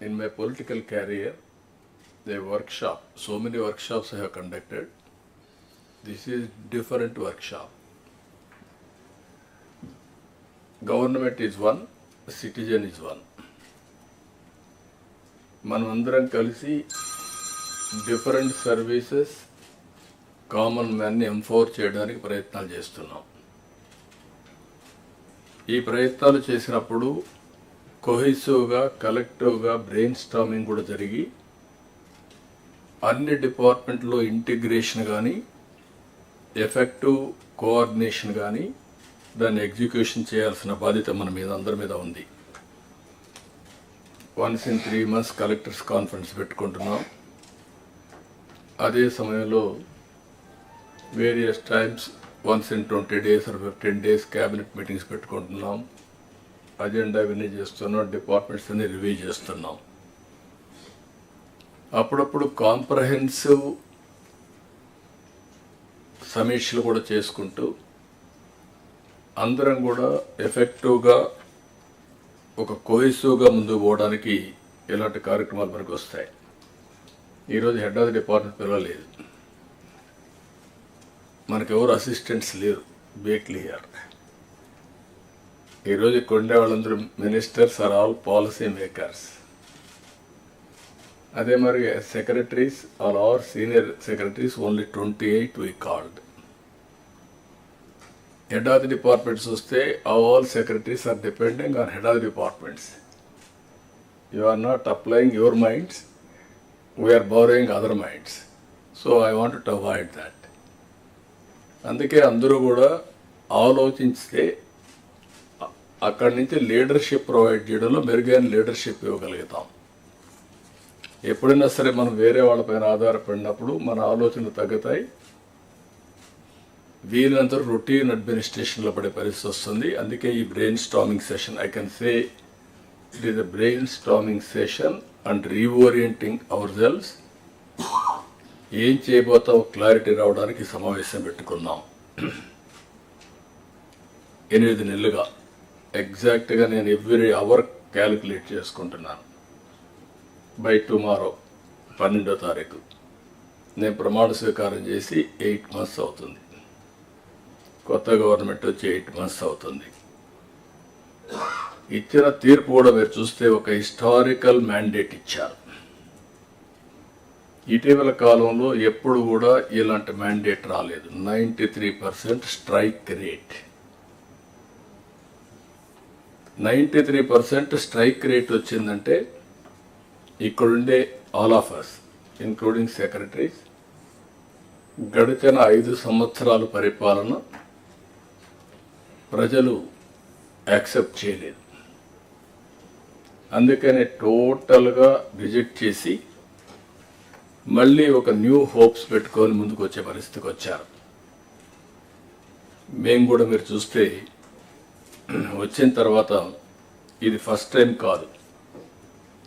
in my political career, the workshop, so many workshops I have conducted. This is different workshop. Government is one, citizen is one. మనమందరం కలిసి different services common మ్యాన్ని empower చేయడానికి ప్రయత్నాలు చేస్తున్నాం ఈ ప్రయత్నాలు చేసినప్పుడు కొహెసివ్గా కలెక్టివ్గా బ్రెయిన్ స్టామింగ్ కూడా జరిగి అన్ని డిపార్ట్మెంట్లో ఇంటిగ్రేషన్ కానీ ఎఫెక్టివ్ కోఆర్డినేషన్ కానీ దాన్ని ఎగ్జిక్యూషన్ చేయాల్సిన బాధ్యత మన మీద అందరి మీద ఉంది. Once in three months collectors conference పెట్టుకుంటున్నాం. అదే సమయంలో various times once in twenty days or fifteen days cabinet meetings పెట్టుకుంటున్నాం. అజెండా ఇవన్నీ చేస్తున్నాం డిపార్ట్మెంట్స్ అన్ని రివ్యూ చేస్తున్నాం. అప్పుడప్పుడు కాంప్రహెన్సివ్ సమీక్షలు కూడా చేసుకుంటూ అందరం కూడా ఎఫెక్టివ్గా ఒక కోయిసివ్గా ముందుకు పోవడానికి ఇలాంటి కార్యక్రమాలు మనకు వస్తాయి. ఈరోజు హెడ్ ఆఫ్ ది డిపార్ట్మెంట్ పిలవలేదు. మనకెవరు అసిస్టెంట్స్ లేరు బేక్లియర్ ఈరోజు ఇక్కడ ఉండే వాళ్ళందరూ ministers are all policy makers. అదే మరి secretaries are are senior secretaries only twenty eight we called head of the departments వస్తే all secretaries are depending on head of the departments. You are not applying your minds we are borrowing other minds so I want to avoid that అందుకే అందరూ కూడా ఆలోచిస్తే అక్కడి నుంచి leadership provide చేయడంలో మెరుగైన leadership ఇవ్వగలుగుతాం. ఎప్పుడైనా సరే మనం వేరే వాళ్ళపైన ఆధారపడినప్పుడు మన ఆలోచనలు తగ్గుతాయి. వీలంతా రొటీన్ అడ్మినిస్ట్రేషన్లో పడే పరిస్థితి వస్తుంది. అందుకే ఈ brainstorming session I can say it is a brainstorming session and reorienting our cells ఏం చేయబోతావు క్లారిటీ రావడానికి సమావేశం పెట్టుకున్నాం ఎనిమిది నెలలుగా ఎగ్జాక్ట్గా నేను ఎవ్రీ అవర్ క్యాలిక్యులేట్ చేసుకుంటున్నాను. బై టుమారో పన్నెండో తారీఖు. నేను ప్రమాణ స్వీకారం చేసి ఎయిట్ మంత్స్ అవుతుంది. కొత్త గవర్నమెంట్ వచ్చి ఎయిట్ మంత్స్ అవుతుంది. ఇచ్చిన తీర్పు కూడా మీరు చూస్తే ఒక హిస్టారికల్ మ్యాండేట్ ఇచ్చారు. ఇటీవల కాలంలో ఎప్పుడు కూడా ఇలాంటి మ్యాండేట్ రాలేదు. Ninety three percent strike rate. Ninety three percent strike rate వచ్చిందంటే ఇక్కడుండే all of us including secretaries గడిచిన ఐదు సంవత్సరాల పరిపాలన ప్రజలు యాక్సెప్ట్ చేయలేదు. అందుకనే టోటల్గా రిజెక్ట్ చేసి మళ్ళీ ఒక న్యూ హోప్స్ పెట్టుకొని ముందుకు వచ్చే పరిస్థితికి వచ్చారు. మేము కూడా మీరు చూస్తే వచ్చిన తర్వాత ఇది ఫస్ట్ టైం కాదు.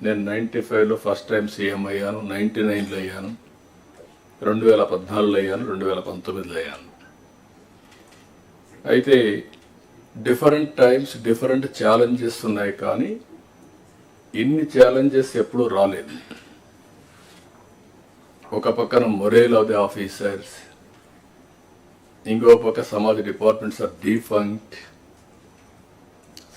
నేను నైంటీ ఫైవ్లో ఫస్ట్ టైం సీఎం అయ్యాను నైంటీ నైన్లో అయ్యాను రెండు వేల పద్నాలుగులో అయ్యాను రెండు వేల పంతొమ్మిదిలో అయ్యాను. అయితే డిఫరెంట్ టైమ్స్ డిఫరెంట్ ఛాలెంజెస్ ఉన్నాయి కానీ ఇన్ని ఛాలెంజెస్ ఎప్పుడూ రాలేదు. ఒక పక్కన మొరేల్ ఆఫ్ ది ఆఫీసర్స్ ఇంకో పక్క సమాజ డిపార్ట్మెంట్స్ ఆర్ డిఫంక్ట్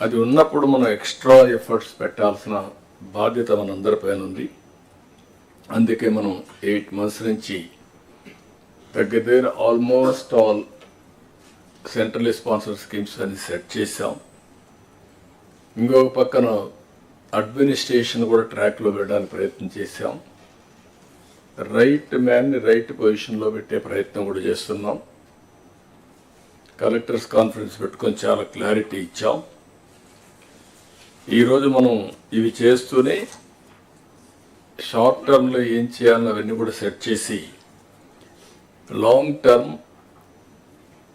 అది ఉన్నప్పుడు మనం ఎక్స్ట్రా ఎఫర్ట్స్ పెట్టాల్సిన బాధ్యత మనందరిపైన ఉంది. అందుకే మనం ఎయిట్ మంత్స్ నుంచి దగ్గర దగ్గర almost all central sponsor schemes అని సెట్ చేశాం. ఇంకొక పక్కన అడ్మినిస్ట్రేషన్ కూడా ట్రాక్లో పెట్టడానికి ప్రయత్నం చేశాం. రైట్ మ్యాన్ని రైట్ పొజిషన్లో పెట్టే ప్రయత్నం కూడా చేస్తున్నాం. కలెక్టర్స్ కాన్ఫరెన్స్ పెట్టుకొని చాలా క్లారిటీ ఇచ్చాం. ఈరోజు మనం ఇవి చేస్తూనే షార్ట్ టర్మ్లో ఏం చేయాలని అవన్నీ కూడా సెట్ చేసి long term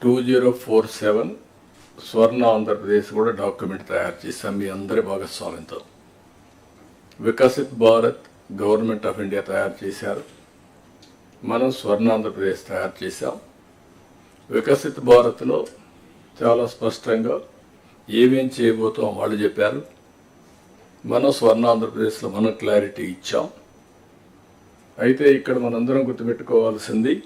two zero four seven Swarna Andhra Pradesh కూడా డాక్యుమెంట్ తయారు చేశాం. మీ అందరి భాగస్వామ్యంతో. Viksit Bharat government of India తయారు చేశారు. మనం స్వర్ణ ఆంధ్రప్రదేశ్ తయారు చేశాం. వికసిత్ భారత్లో చాలా స్పష్టంగా ఏమేం చేయబోతాం వాళ్ళు చెప్పారు. మనం స్వర్ణ ఆంధ్రప్రదేశ్లో మనం క్లారిటీ ఇచ్చాం. అయితే ఇక్కడ మనందరం గుర్తుపెట్టుకోవాల్సింది